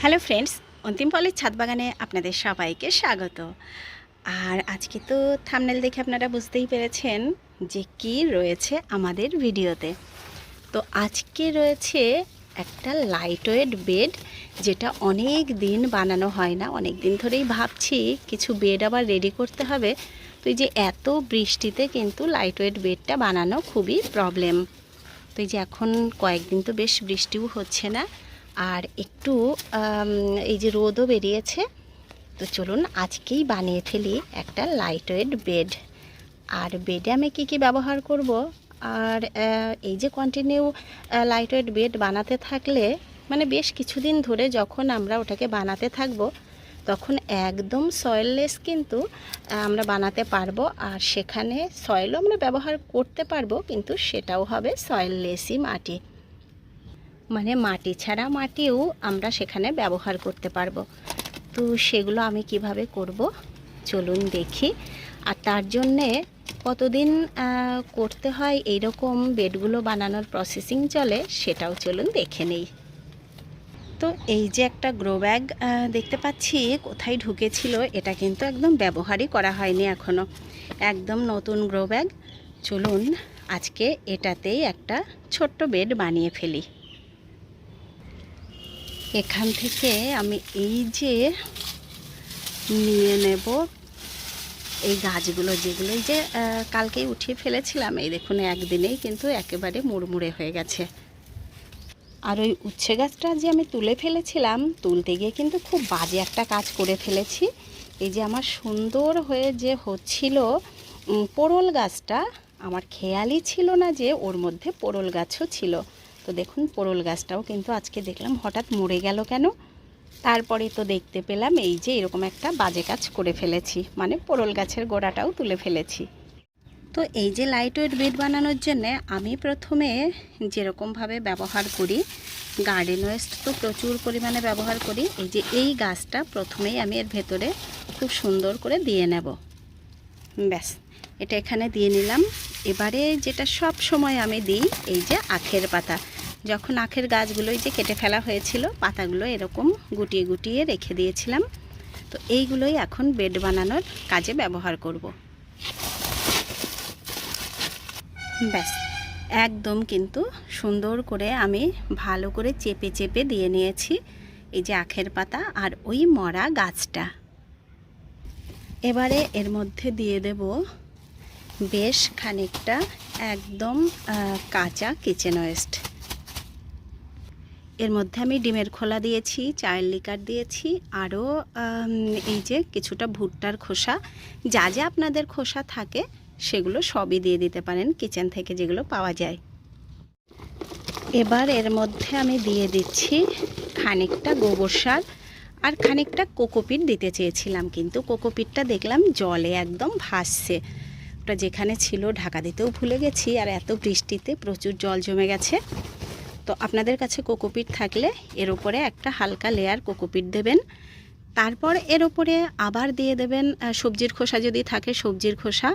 Hello friends, অন্তিম পলের ছাদ বাগানে আপনাদের সবাইকে স্বাগত। আর আজকে তো থামনেল দেখে আপনারা বুঝতেই পেরেছেন যে কি রয়েছে আমাদের ভিডিওতে। তো আজকে রয়েছে একটা লাইট ওয়েট বেড যেটা অনেক দিন বানানো হয় না, অনেক দিন ধরেই ভাবছি কিছু বেড আবার রেডি করতে হবে। তো এই যে এত বৃষ্টিতে কিন্তু লাইট ওয়েট বেডটা বানানো খুবই প্রবলেম তো এই যে এখন কয়েকদিন তো বেশ বৃষ্টিও হচ্ছে না। আর একটু এই যে রোদও বেরিয়েছে, তো চলুন আজকেই বানিয়ে ফেলি একটা লাইট ওয়েট বেড আর বেডে আমি কী কী ব্যবহার করব? আর এই যে কন্টিনিউ লাইট ওয়েট বেড বানাতে থাকলে মানে বেশ কিছুদিন ধরে যখন আমরা ওটাকে বানাতে থাকব, তখন একদম সয়েললেস কিন্তু আমরা বানাতে পারব। আর সেখানে সয়েলও আমরা ব্যবহার করতে পারব, কিন্তু সেটাও হবে সয়েললেসই মাটি। মানে মাটি ছাড়া মাটিও আমরা সেখানে ব্যবহার করতে পারব। তো সেগুলো আমি কীভাবে করব? চলুন দেখি। আর তার জন্যে কতদিন করতে হয় এই রকম বেডগুলো বানানোর প্রসেসিং চলে সেটাও চলুন দেখে নেই। তো এই যে একটা গ্রো ব্যাগ দেখতে পাচ্ছি কোথায় ঢুকেছিল, এটা কিন্তু একদম ব্যবহারই করা হয়নি এখনও একদম নতুন গ্রো ব্যাগ চলুন আজকে এটাতেই একটা ছোট্ট বেড বানিয়ে ফেলি। এখান থেকে আমি এই যে নিয়ে নেব এই গাছগুলো যেগুলো যে কালকেই উঠিয়ে ফেলেছিলাম। এই দেখুন, একদিনেই কিন্তু একেবারে মুড়মুড়ে হয়ে গেছে। আর ওই উচ্ছে গাছটা যে আমি তুলে ফেলেছিলাম, তুলতে গিয়ে কিন্তু খুব বাজে একটা কাজ করে ফেলেছি। এই যে আমার সুন্দর হয়ে যে হচ্ছিল পোড়ল গাছটা, আমার খেয়ালই ছিল না যে ওর মধ্যে পোড়ল গাছও ছিল। তো দেখুন পোড়ল গাছটাও কিন্তু আজকে দেখলাম হঠাৎ মরে গেল কেন? তারপরে তো দেখতে পেলাম এই যে এরকম একটা বাজে কাজ করে ফেলেছি মানে পোড়ল গাছের গোড়াটাও তুলে ফেলেছি। তো এই যে লাইট ওয়েট বেড বানানোর জন্যে আমি প্রথমে যেরকমভাবে ব্যবহার করি গার্ডেন ওয়েস্ট তো প্রচুর পরিমাণে ব্যবহার করি, এই যে এই গাছটা প্রথমেই আমি এর ভেতরে খুব সুন্দর করে দিয়ে নেব। ব্যাস, এটা এখানে দিয়ে নিলাম। এবারে যেটা সব সময় আমি দিই, এই যে আখের পাতা। যখন আখের গাছগুলো এই যে কেটে ফেলা হয়েছিল, পাতাগুলো এরকম গুটিয়ে গুটিয়ে রেখে দিয়েছিলাম। তো এইগুলোই এখন বেড বানানোর কাজে ব্যবহার করব। ব্যাস, একদম কিন্তু সুন্দর করে আমি ভালো করে চেপে চেপে দিয়ে নিয়েছি এই যে আখের পাতা আর ওই মরা গাছটা। এবারে এর মধ্যে দিয়ে দেব বেশ খানিকটা একদম কাঁচা কিচেন ওয়েস্ট। এর মধ্যে আমি ডিমের খোলা দিয়েছি, চায়ের লিকার দিয়েছি, আরও এই যে কিছুটা ভুট্টার খোসা। যা যা আপনাদের খোসা থাকে, সেগুলো সবই দিয়ে দিতে পারেন, কিচেন থেকে যেগুলো পাওয়া যায়। এবার এর মধ্যে আমি দিয়ে দিচ্ছি খানিকটা গোবর সার আর খানিকটা কোকোপিট দিতে চেয়েছিলাম, কিন্তু কোকোপিটটা দেখলাম জলে একদম ভাসছে। ওটা যেখানে ছিল ঢাকা দিতেও ভুলে গেছি, আর এত বৃষ্টিতে প্রচুর জল জমে গেছে। তো আপনাদের কাছে কোকোপিট থাকলে এর উপরে একটা হালকা লেয়ার কোকোপিট দেবেন। তারপর এর উপরে আবার দিয়ে দেবেন সবজির খোসা যদি থাকে সবজির খোসা।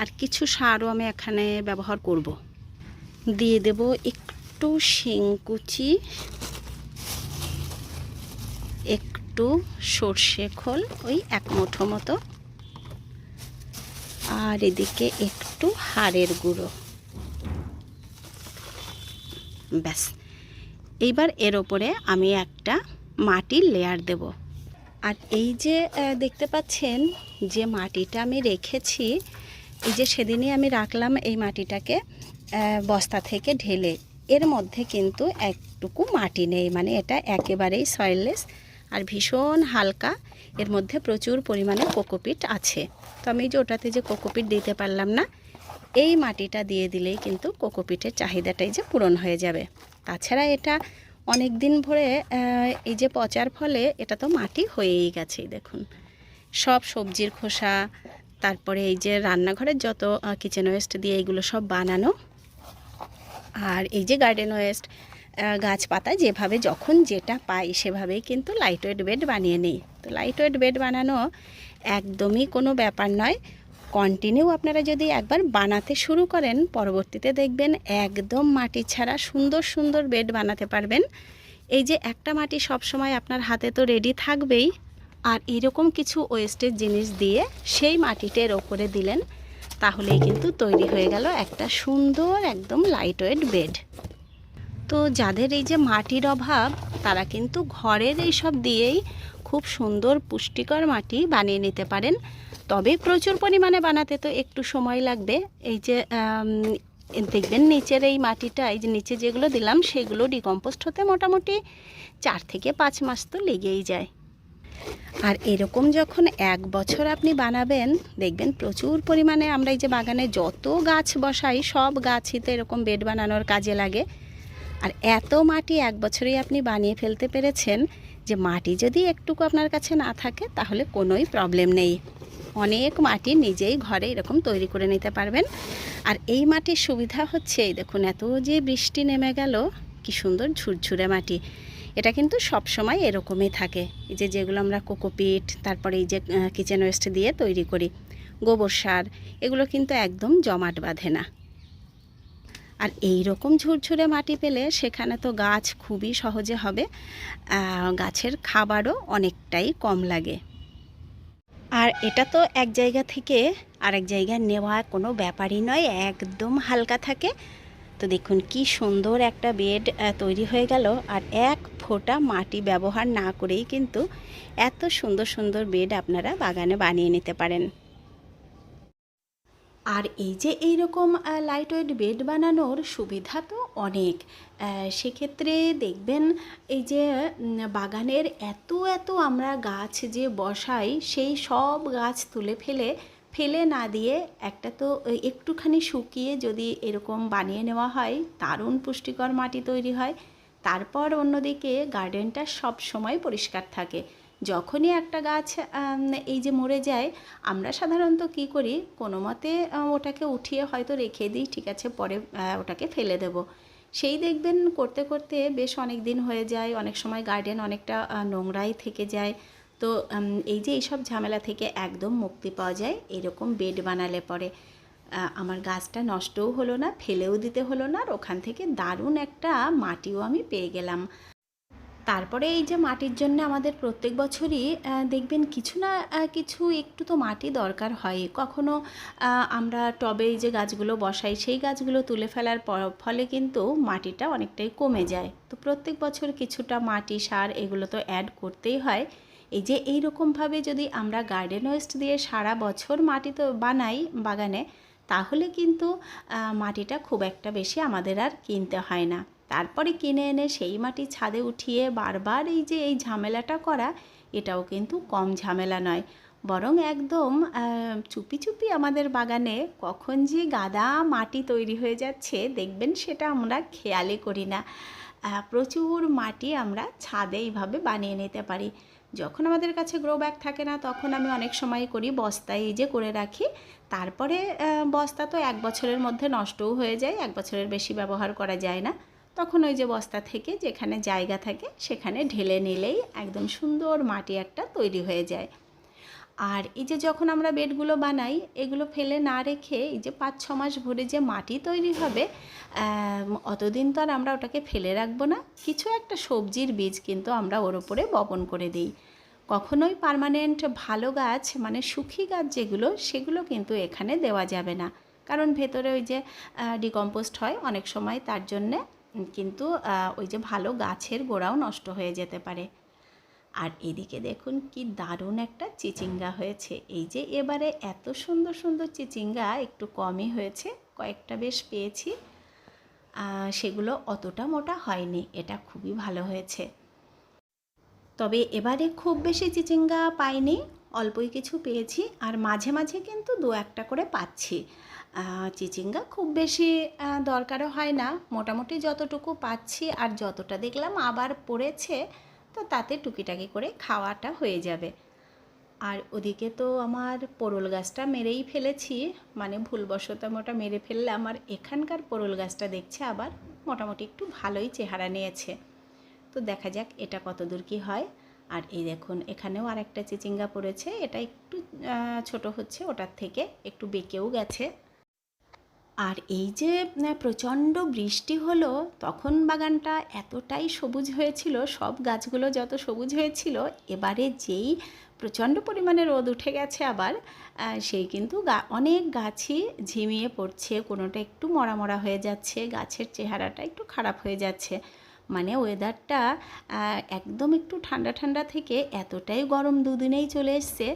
আর কিছু সারও আমি এখানে ব্যবহার করব। দিয়ে দেব একটু শিংকুচি, একটু সর্ষে খোল, ওই এক মুঠো মতো। আর এদিকে একটু হাড়ের গুঁড়ো। ব্যাস। এইবার এর ওপরে আমি একটা মাটির লেয়ার দেব। আর এই যে দেখতে পাচ্ছেন যে মাটিটা আমি রেখেছি, এই যে সেদিনই আমি রাখলাম এই মাটিটাকে বস্তা থেকে ঢেলে। এর মধ্যে কিন্তু একটুকু মাটি নেই মানে এটা একেবারেই সয়েললেস আর ভীষণ হালকা। এর মধ্যে প্রচুর পরিমাণে কোকোপিট আছে। তো আমি যে ওটাতে যে কোকোপিট দিতে পারলাম না এই মাটিটা দিয়ে দিলেই কিন্তু কোকোপিটের চাহিদাটাই যে পূরণ হয়ে যাবে। তাছাড়া এটা অনেক দিন ভরে এই যে পচার ফলে এটা তো মাটি হয়েই গেছে, দেখুন। সব সবজির খোসা, তারপরে এই যে রান্নাঘরের যত কিচেন ওয়েস্ট দিয়ে এইগুলো সব বানানো, আর এই যে গার্ডেন ওয়েস্ট গাছপাতা যেভাবে যখন যেটা পাই সেভাবেই কিন্তু লাইট ওয়েট বেড বানিয়ে নিই। তো লাইট ওয়েট বেড বানানো একদমই কোনো ব্যাপার নয়। কন্টিনিউ আপনারা যদি একবার বানাতে শুরু করেন, পরবর্তীতে দেখবেন একদম মাটি ছাড়া সুন্দর সুন্দর বেড বানাতে পারবেন। এই যে একটা মাটি সব সময় আপনার হাতে তো রেডি থাকবেই। আর এরকম কিছু ওয়েস্টের জিনিস দিয়ে সেই মাটিটার ওপরে দিলেন, তাহলেই কিন্তু তৈরি হয়ে গেল একটা সুন্দর একদম লাইট ওয়েট বেড তো যাদের এই যে মাটির অভাব, তারা কিন্তু ঘরের এইসব দিয়েই খুব সুন্দর পুষ্টিকর মাটি বানিয়ে নিতে পারেন। তবে প্রচুর পরিমাণে বানাতে তো একটু সময় লাগবে। এই যে দেখবেন নিচের এই মাটিটা, এই যে নিচে যেগুলো দিলাম, সেগুলো ডিকম্পোস্ট হতে মোটামুটি চার থেকে পাঁচ মাস তো লেগেই যায়। আর এরকম যখন এক বছর আপনি বানাবেন, দেখবেন প্রচুর পরিমাণে আমরা এই যে বাগানে যত গাছ বসাই, সব গাছই তো এরকম বেড বানানোর কাজে লাগে। আর এত মাটি এক বছরেই আপনি বানিয়ে ফেলতে পেরেছেন যে মাটি যদি একটুকু আপনার কাছে না থাকে, তাহলে কোনোই প্রবলেম নেই। অনেক মাটি নিজেই ঘরে এরকম তৈরি করে নিতে পারবেন। আর এই মাটির সুবিধা হচ্ছে দেখুন, এত যে বৃষ্টি নেমে গেল, কি সুন্দর ঝুরঝুরে মাটি। এটা কিন্তু সব সময় এরকমই থাকে। এই যে যেগুলো আমরা কোকোপিট, তারপরে এই যে কিচেন ওয়েস্ট দিয়ে তৈরি করি, গোবর সার, এগুলো কিন্তু একদম জমাট বাঁধে না। আর এই রকম ঝুরঝুরে মাটি পেলে সেখানে তো গাছ খুবই সহজে হবে গাছের খাবারও অনেকটাই কম লাগে। আর এটা তো এক জায়গা থেকে আরেক জায়গায় নেওয়া কোনো ব্যাপারই নয়, একদম হালকা থাকে। তো দেখুন কি সুন্দর একটা বেড তৈরি হয়ে গেল। আর এক ফোঁটা মাটি ব্যবহার না করেই কিন্তু এত সুন্দর সুন্দর বেড আপনারা বাগানে বানিয়ে নিতে পারেন। আর এই যে এই রকম লাইট ওয়েট বেড বানানোর সুবিধা তো অনেক। সেক্ষেত্রে দেখবেন এই যে বাগানের এত এত আমরা গাছ যে বসাই, সেই সব গাছ তুলে ফেলে ফেলে না দিয়ে একটা তো একটুখানি শুকিয়ে যদি এরকম বানিয়ে নেওয়া হয়, দারুণ পুষ্টিকর মাটি তৈরি হয়। তারপর অন্যদিকে গার্ডেনটা সব সময় পরিষ্কার থাকে। যখনই একটা গাছ এই যে মরে যায়, আমরা সাধারণত কি করি? কোনো মতে ওটাকে উঠিয়ে হয়তো রেখে দিই, ঠিক আছে, পরে ওটাকে ফেলে দেব। সেই দেখবেন করতে করতে বেশ অনেক দিন হয়ে যায়, অনেক সময় গার্ডেন অনেকটা নোংরাই থেকে যায়। তো এই যে এইসব ঝামেলা থেকে একদম মুক্তি পাওয়া যায়, এরকম বেড বানালে পরে। আমার গাছটা নষ্টও হলো না, ফেলেও দিতে হলো না, আর ওখান থেকে দারুণ একটা মাটিও আমি পেয়ে গেলাম। তারপরে এই যে মাটির জন্য আমাদের প্রত্যেক বছরই দেখবেন কিছু না কিছু একটু তো মাটি দরকার হয়। কখনো আমরা টবে যে গাছগুলো বসাই, সেই গাছগুলো তুলে ফেলার ফলে কিন্তু মাটিটা অনেকটাই কমে যায়। তো প্রত্যেক বছর কিছুটা মাটি, সার এগুলো তো অ্যাড করতেই হয়। এই যে এই রকমভাবে যদি আমরা গার্ডেন ওয়েস্ট দিয়ে সারা বছর মাটি তো বানাই বাগানে, তাহলে কিন্তু মাটিটা খুব একটা বেশি আমাদের আর কিনতে হয় না। তারপরে কিনে এনে সেই মাটি ছাদে উঠিয়ে বারবার এই যে এই ঝামেলাটা করা, এটাও কিন্তু কম ঝামেলা নয়। বরং একদম চুপি চুপি আমাদের বাগানে কখন যে গাদা মাটি তৈরি হয়ে যাচ্ছে, দেখবেন সেটা আমরা খেয়ালই করি না। প্রচুর মাটি আমরা ছাদে এইভাবে বানিয়ে নিতে পারি। যখন আমাদের কাছে গ্রো ব্যাগ থাকে না, তখন আমি অনেক সময় করি বস্তায় এই যে করে রাখি। তারপরে বস্তা তো এক বছরের মধ্যে নষ্টও হয়ে যায়, এক বছরের বেশি ব্যবহার করা যায় না। তখন ওই যে বস্তা থেকে যেখানে জায়গা থাকে সেখানে ঢেলে নিলেই একদম সুন্দর মাটি একটা তৈরি হয়ে যায়। আর এই যে যখন আমরা বেডগুলো বানাই, এগুলো ফেলে না রেখে এই যে পাঁচ ছ মাস ভরে যে মাটি তৈরি হবে অতদিন তো আর আমরা ওটাকে ফেলে রাখব না। কিছু একটা সবজির বীজ কিন্তু আমরা ওর ওপরে বপন করে দিই। কখনোই পার্মানেন্ট ভালো গাছ মানে সুখী গাছ যেগুলো, সেগুলো কিন্তু এখানে দেওয়া যাবে না। কারণ ভেতরে ওই যে ডিকম্পোস্ট হয় অনেক সময়, তার জন্যে কিন্তু ওই যে ভালো গাছের গোড়াও নষ্ট হয়ে যেতে পারে। আর এদিকে দেখুন কি দারুণ একটা চিচিঙ্গা হয়েছে। এই যে এবারে এত সুন্দর সুন্দর চিচিঙ্গা একটু কমই হয়েছে, কয়েকটা বেশ পেয়েছি। সেগুলো অতটা মোটা হয়নি, এটা খুবই ভালো হয়েছে। তবে এবারে খুব বেশি চিচিঙ্গা পাইনি, অল্পই কিছু পেয়েছি, আর মাঝে মাঝে কিন্তু দু একটা করে পাচ্ছি। চিচিঙ্গা খুব বেশি দরকারও হয় না। মোটামুটি যতটুকু পাচ্ছি আর যতটা দেখলাম আবার পড়েছে, তো তাতে টুকিটাকি করে খাওয়াটা হয়ে যাবে। আর ওদিকে তো আমার পরল গাছটা মেরেই ফেলেছি মানে ভুলবশত ওটা মেরে ফেললে আমার এখানকার পরল গাছটা দেখছে আবার মোটামুটি একটু ভালোই চেহারা নিয়েছে। তো দেখা যাক এটা কত দূর কী হয়। আর এই দেখুন, এখানেও আর একটা চিচিঙ্গা পড়েছে। এটা একটু ছোট হচ্ছে, ওটার থেকে একটু বেঁকেও গেছে। আর এই যে প্রচণ্ড বৃষ্টি হলো, তখন বাগানটা এতটাই সবুজ হয়েছিল, সব গাছগুলো যত সবুজ হয়েছিল, এবারে যেই প্রচণ্ড পরিমাণে রোদ উঠে গেছে আবার সেই কিন্তু অনেক গাছই ঝিমিয়ে পড়ছে, কোনোটা একটু মরা মরা হয়ে যাচ্ছে, গাছের চেহারাটা একটু খারাপ হয়ে যাচ্ছে। মানে ওয়েদারটা একদম একটু ঠান্ডা ঠান্ডা থেকে এতটাই গরম দুদিনেই চলে এসছে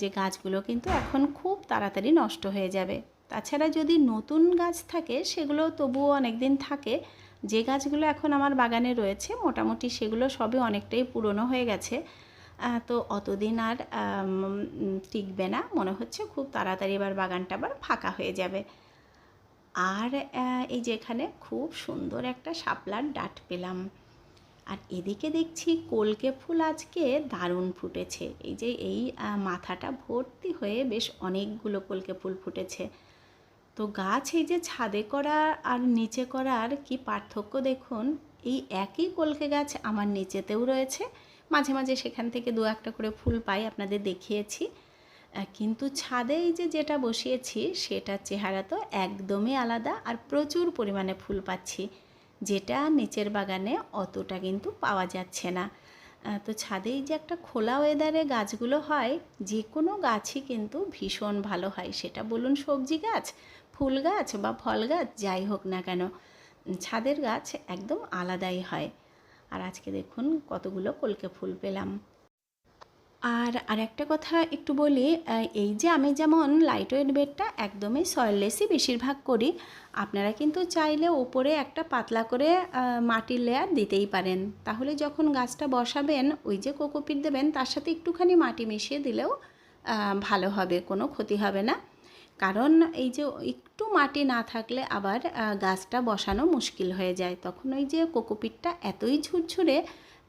যে গাছগুলো কিন্তু এখন খুব তাড়াতাড়ি নষ্ট হয়ে যাবে। তাছাড়া যদি নতুন গাছ থাকে, সেগুলো তবুও অনেক দিন থাকে। যে গাছগুলো এখন আমার বাগানে রয়েছে, মোটামুটি সেগুলো সবই অনেকটাই পুরনো হয়ে গেছে। তো অতদিন আর টিকবে না। মনে হচ্ছে খুব তাড়াতাড়ি এবার বাগানটা আবার ফাঁকা হয়ে যাবে। আর এই যে এখানে খুব সুন্দর একটা শাপলার ডাট পেলাম। আর এদিকে দেখছি কলকে ফুল আজকে দারুণ ফুটেছে। এই যে এই মাথাটা ভর্তি হয়ে বেশ অনেকগুলো কলকে ফুল ফুটেছে। তো গাছ এই যে ছাদে করা আর নিচে করার কি পার্থক্য দেখুন, এই একই কলকে গাছ আমার নিচেতেও রয়েছে। মাঝে মাঝে সেখান থেকে দু একটা করে ফুল পাই, আপনাদের দেখিয়েছি। কিন্তু ছাদে এই যে যেটা বসিয়েছি, সেটার চেহারা তো একদমই আলাদা আর প্রচুর পরিমাণে ফুল পাচ্ছি। যেটা নিচের বাগানে অতটা কিন্তু পাওয়া যাচ্ছে না। তো ছাদে এই যে একটা খোলা ওয়েদারে গাছগুলো হয়, যে কোনো গাছই কিন্তু ভীষণ ভালো হয়। সেটা বলুন সবজি গাছ ফুল গাছ বা ফল গাছ, যাই হোক না কেন, ছাদের গাছ একদম আলাদাই হয়। আর আজকে দেখুন কতগুলো কলকে ফুল পেলাম। আর আরেকটা কথা একটু বলি এই যে আমি যেমন লাইট ওয়েট বেডটা একদমই সয়েললেসই বেশিরভাগ করি, আপনারা কিন্তু চাইলে ওপরে একটা পাতলা করে মাটির লেয়ার দিতেই পারেন। তাহলে যখন গাছটা বসাবেন, ওই যে কোকোপিট দেবেন, তার সাথে একটুখানি মাটি মিশিয়ে দিলেও ভালো হবে, কোনো ক্ষতি হবে না। কারণ এই যে একটু মাটি না থাকলে আবার গাছটা বসানো মুশকিল হয়ে যায়। তখন ওই যে কোকোপিটটা এতই ঝুরঝুরে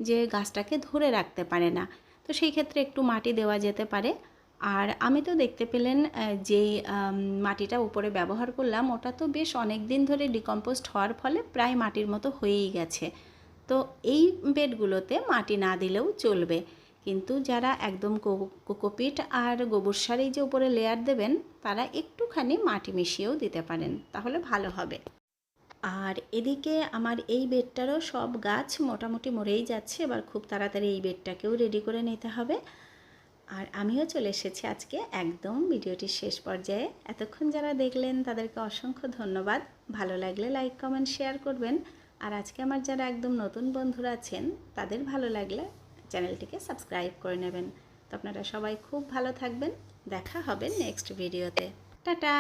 যে গাছটাকে ধরে রাখতে পারে না। তো সেই ক্ষেত্রে একটু মাটি দেওয়া যেতে পারে। আর আমি তো দেখতে পেলেন যেই মাটিটা উপরে ব্যবহার করলাম, ওটা তো বেশ অনেক দিন ধরে ডিকম্পোস্ট হওয়ার ফলে প্রায় মাটির মতো হয়েই গেছে। তো এই বেডগুলোতে মাটি না দিলেও চলবে। কিন্তু যারা একদম কোকোপিট আর গোবর সার এই যে উপরে লেয়ার দেবেন, তারা একটুখানি মাটি মিশিয়েও দিতে পারেন, তাহলে ভালো হবে। আর এদিকে আমার এই বেডটারও সব গাছ মোটামুটি মরেই যাচ্ছে, এবার খুব তাড়াতাড়ি এই বেডটাকেও রেডি করে নিতে হবে। আর আমিও চলে এসেছি আজকে একদম ভিডিওটির শেষ পর্যায়ে। এতক্ষণ যারা দেখলেন, তাদেরকে অসংখ্য ধন্যবাদ। ভালো লাগলে লাইক কমেন্ট শেয়ার করবেন। আর আজকে আমার যারা একদম নতুন বন্ধুরা আছেন, তাদের ভালো লাগলে চ্যানেলটিকে সাবস্ক্রাইব করে নেবেন। তো আপনারা সবাই খুব ভালো থাকবেন। দেখা হবে নেক্সট ভিডিওতে। টাটা!